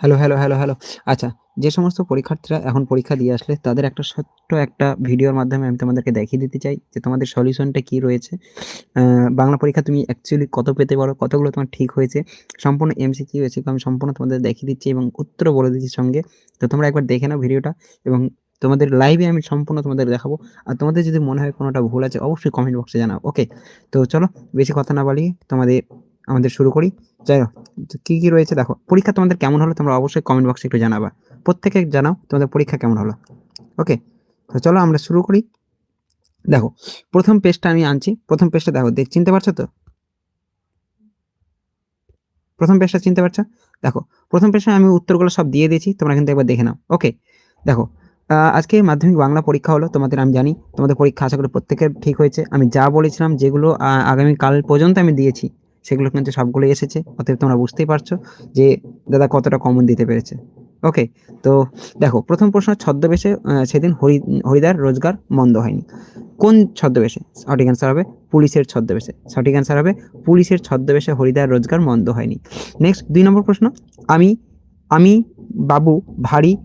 Hello, hello, hello, hello. আচ্ছা, যে সমস্ত পরীক্ষার্থীরা এখন পরীক্ষা দিয়ে আসলে তাদের একটা ছোট্ট একটা ভিডিওর মাধ্যমে আমি তোমাদেরকে দেখিয়ে দিতে চাই যে তোমাদের সলিউশনটা কি রয়েছে। বাংলা পরীক্ষা তুমি অ্যাকচুয়ালি কত পেতে পারো, কতগুলো তোমার ঠিক হয়েছে। সম্পূর্ণ এমসিকিউ, হয়েছে আমি সম্পূর্ণ তোমাদের দেখিয়ে দিচ্ছি এবং উত্তরও বলে দিচ্ছি সঙ্গে। তো তোমরা একবার দেখে নাও ভিডিওটা এবং তোমাদের লাইভে আমি সম্পূর্ণ তোমাদের দেখাবো। আর তোমাদের যদি মনে হয় কোনোটা ভুল আছে অবশ্যই কমেন্ট বক্সে জানাও। ওকে? তো চলো বেশি কথা না বাড়িয়ে তোমাদের আমাদের শুরু করি। যাই হোক কি, কী রয়েছে দেখো। পরীক্ষা তোমাদের কেমন হলো তোমরা অবশ্যই কমেন্ট বক্সে একটু জানাবা। প্রত্যেকে জানাও তোমাদের পরীক্ষা কেমন হলো। ওকে? তো চলো আমরা শুরু করি। দেখো প্রথম পেজটা আমি আনছি। প্রথম পেজটা দেখো দেখ চিনতে পারছ তো? প্রথম পেজটা চিনতে পারছ? দেখো প্রথম পেজে আমি উত্তরগুলো সব দিয়ে দিয়েছি। তোমরা কিন্তু একবার দেখে নাও। ওকে? দেখো আজকে মাধ্যমিক বাংলা পরীক্ষা হলো। তোমাদের আমি জানি তোমাদের পরীক্ষা আশা করি প্রত্যেকের ঠিক হয়েছে। আমি যা বলেছিলাম যেগুলো আগামীকাল পর্যন্ত আমি দিয়েছি সেগুলো কিন্তু সবগুলো এসেছে। অতএব তোমরা বুঝতেই পারছ যে দাদা কতটা কমন দিতে পেরেছে। ওকে? তো দেখো, প্রথম প্রশ্ন, ছদ্মবেশে সেদিন হরি, হরিদার রোজগার মন্দ হয়নি। কোন ছদ্মবেশে? সঠিক অ্যান্সার হবে পুলিশের ছদ্মবেশে। সঠিক অ্যান্সার হবে পুলিশের ছদ্মবেশে হরিদার রোজগার মন্দ হয়নি। নেক্সট দুই নম্বর প্রশ্ন, আমি আমি, বাবু, ভারী